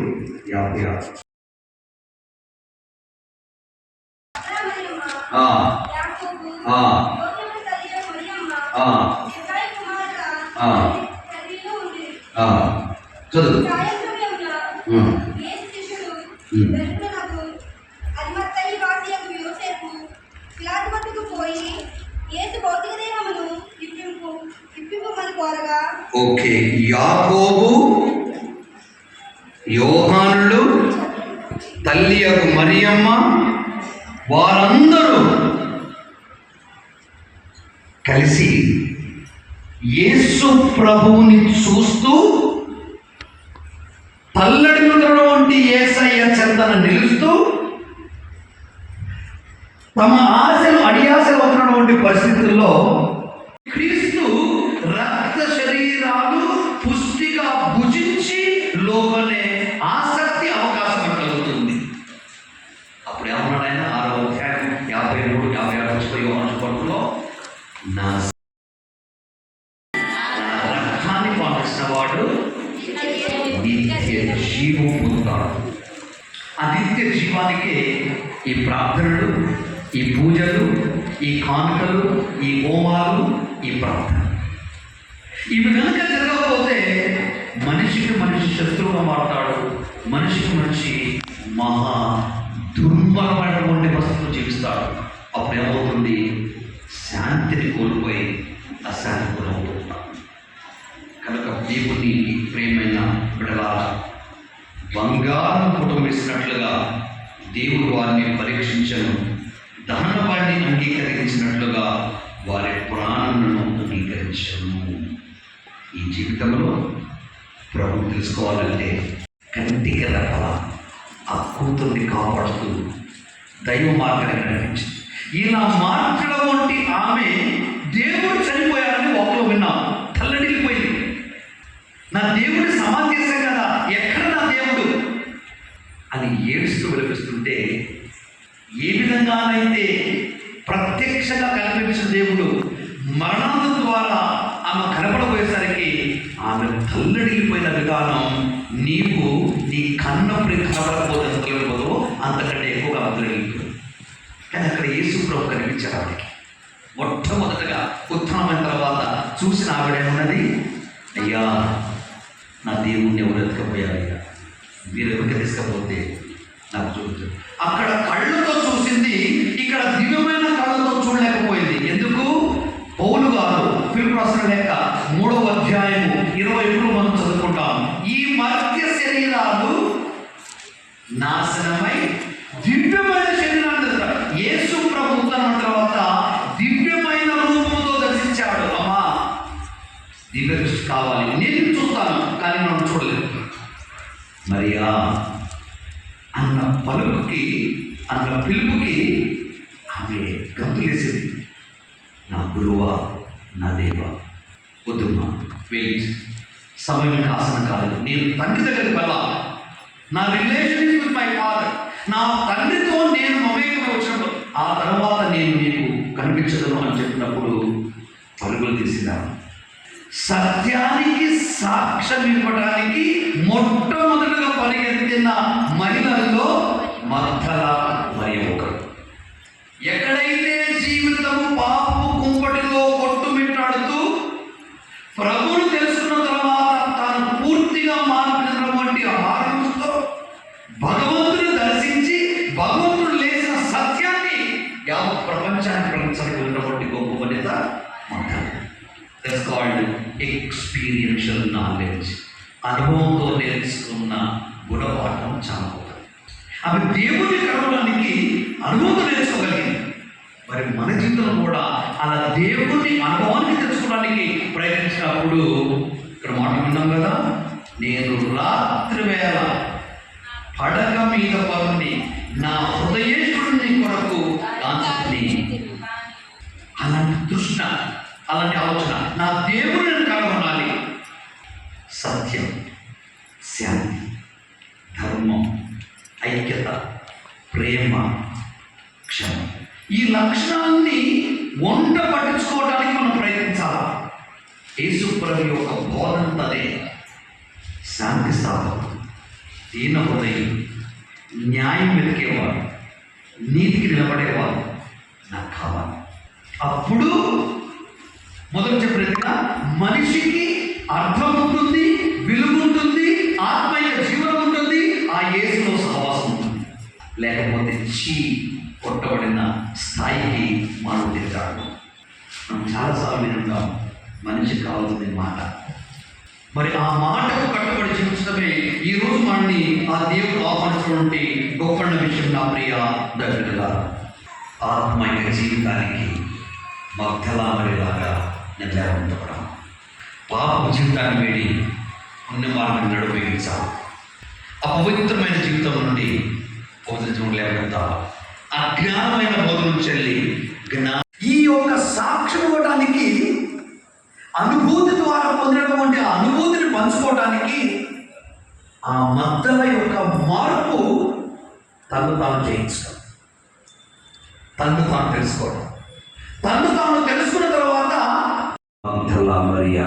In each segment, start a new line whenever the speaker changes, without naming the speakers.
మీకు వ్యాప్తి
రాదు చదువు ఓకే యాకోబు యోహానుడు తల్లి యొక్క మరియమ్మ వారందరూ కలిసి యేసు ప్రభువుని చూస్తూ తల్లడి వంటి ఏసయ్య చెంతన నిలుస్తూ తమ ఆశలు అడియాశలు వంటి పరిస్థితుల్లో ఆయన ఆరో అధ్యాయం యాభై మూడు యాభై ఆరు వచ్చిన యోహాను పట్టులో నా నా రక్తాన్ని పంపించిన వాడు నిత్య జీవం పొందుతాడు. ఆ నిత్య జీవానికి ఈ ప్రార్థనలు ఈ పూజలు ఈ కానుకలు ఈ హోమాలు ఈ ప్రార్థన ఇవి కనుక జరగకపోతే మనిషికి మనిషి శత్రువుగా మారుతాడు. మనిషికి మనిషి మహా దుర్భరమైనటువంటి వస్తువులు జీవిస్తాడు అప్పుడు ఏమవుతుంది? శాంతిని కోల్పోయి అశాంతి గురవుతుంటాడు కనుక దేవుని ప్రేమైన బిడలారా బంగారం కుటుంబిస్తున్నట్లుగా దేవుడు వారిని పరీక్షించను. దహన వారిని అంగీకరించినట్లుగా వారి ప్రాణములను అంగీకరించను. ఈ జీవితంలో ప్రభు తెలుసుకోవాలంటే కంటికి రకాల ఆ కూతుర్ని కాపాడుతూ దైవ మార్గాన్ని కనిపించింది ఇలా మార్చడం వంటి ఆమె దేవుడు చనిపోయారని ఒకరు విన్నాం. తల్లడిల్లిపోయింది. నా దేవుడిని సమాధి కదా ఎక్కడ నా దేవుడు? అని ఏడుస్తూ విలపిస్తుంటే ఏ విధంగానైతే ప్రత్యక్షంగా కనిపించిన దేవుడు మరణం ద్వారా ఆమె కనపడబోయేసరికి ఆమె తల్లడిల్లిపోయిన విధానం నీవు నీ కన్నప్పుడు కనపడకపోతే ఎంత తెలియకపోదో అంతకంటే ఎక్కువగా తల్లడిల్లిపోయింది కానీ అక్కడ యేసు ప్రభు కనిపించారు ఆవిడకి. మొట్టమొదటగా ఉత్థానమైన తర్వాత చూసిన ఆవిడేమున్నది అయ్యా నా దేవుణ్ణి ఎవరు ఎత్తుకపోయారయ్యా మీరు ఎవరికి తీసుకపోతే నాకు చూడదు అక్కడ కళ్ళతో చూసింది ఇక్కడ దివ్యమైన కళ్ళతో చూడలేకపోయింది. ఎందుకు? పౌలు గారు పిలుపు రాసిన లేక మూడవ అధ్యాయము ఇరవై మూడు మర్త్య శరీరాలు నాశనమై దివ్యమైన శరీరాన్ని తెస్తాడు. యేసు ప్రభుత్వం తర్వాత దివ్యమైన రూపంతో దర్శించాడు. అమ్మా దివ్య దృష్టి కావాలి. నేను చూస్తాను కానీ మనం చూడలేదు మరియా అన్న పలుకుకి అన్న పిలుపుకి ఆమె గంతులేసింది నా గురువా నా దేవ వద్దుమా వెయిట్ సమయం ఆసనం కాలేదు. నేను తండ్రి దగ్గరికి వెళ్ళాలి. నా రిలేషన్ విత్ మై ఫాదర్ నా తండ్రితో నేను మమేకంగా వచ్చినప్పుడు ఆ తర్వాత నేను నీకు కనిపించదను అని చెప్పినప్పుడు పరుగులు తీసినాను. సత్యానికి సాక్ష్యం ఇవ్వడానికి మొట్టమొదటిగా పరిగెత్తిన మహిళల్లో మద్దల మరి ఒకరు. ఎక్స్పీరియన్షియల్ నాలెడ్జ్ అనుభవంతో నేర్చుకున్న గుణపాఠం చాలా ఆమె దేవుని కలవడానికి అనుభవం నేర్చుకోగలిగింది మరి మన జీవితంలో కూడా అలా దేవుని అనుభవానికి తెచ్చుకోవడానికి ప్రయత్నించినప్పుడు ఇక్కడ మాట విన్నాం కదా? నేను రాత్రి వేళ పడక మీద పరుని నా హృదయేశ్వరుని కొరకు కాంచుకుని అలాంటి తృష్ణ అలాంటి ఆలోచన. నా దేవుడిని కనుగొనాలి సత్యం శాంతి ధర్మం ఐక్యత ప్రేమ క్షమ. ఈ లక్షణాన్ని వంట పట్టించుకోవడానికి మనం ప్రయత్నించాలా? యేసుప్రభు యొక్క బోధంతదే శాంతి స్థాపకం దీన హృదయం న్యాయం వెతికేవాడు నీతికి నిలబడేవాడు నాకు కావాలి. అప్పుడు మొదలు చెప్పినట్టుగా మనిషికి అర్థం ఉంటుంది విలువ ఉంటుంది ఆత్మీయ జీవనం ఉంటుంది ఆ యేసులో సహవాసం ఉంటుంది. లేకపోతే చీ కొట్టబడిన స్థాయికి మనం దిగాడు మనం చాలాసార్లు వినుంటాం మనిషికి కావాల్సిన మాట. మరి ఆ మాటకు కట్టుబడి జీవించడమే ఈ రోజు మనల్ని ఆ దేవుడు ఆహ్వానించినటువంటి గొప్ప విషయం నా ప్రియ దగ్గరగా ఆత్మీయ జీవితానికి మగ్ధలామరిలాగా నిలబడడం పాప జీవితాన్ని వేడి పుణ్య మార్గం నడుపేగించాలి అపవిత్రమైన జీవితం నుండి పవిత్ర లేకుండా అజ్ఞానమైన బోధన చెల్లి జ్ఞా ఈ యొక్క సాక్ష్యం ఇవ్వడానికి అనుభూతి ద్వారా పొందినటువంటి అనుభూతిని పంచుకోవడానికి ఆ మద్దల యొక్క మార్పు తను తాను చేయించడం తను తాను తెలుసుకోవడం తను తాను తెలుసుకున్న తర్వాత
మగ్ధలా మరియా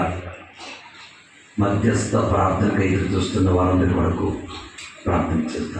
మధ్యస్థ ప్రార్థనకు ఎదురు చూస్తున్న వారందరి వరకు ప్రార్థన చేద్దాం.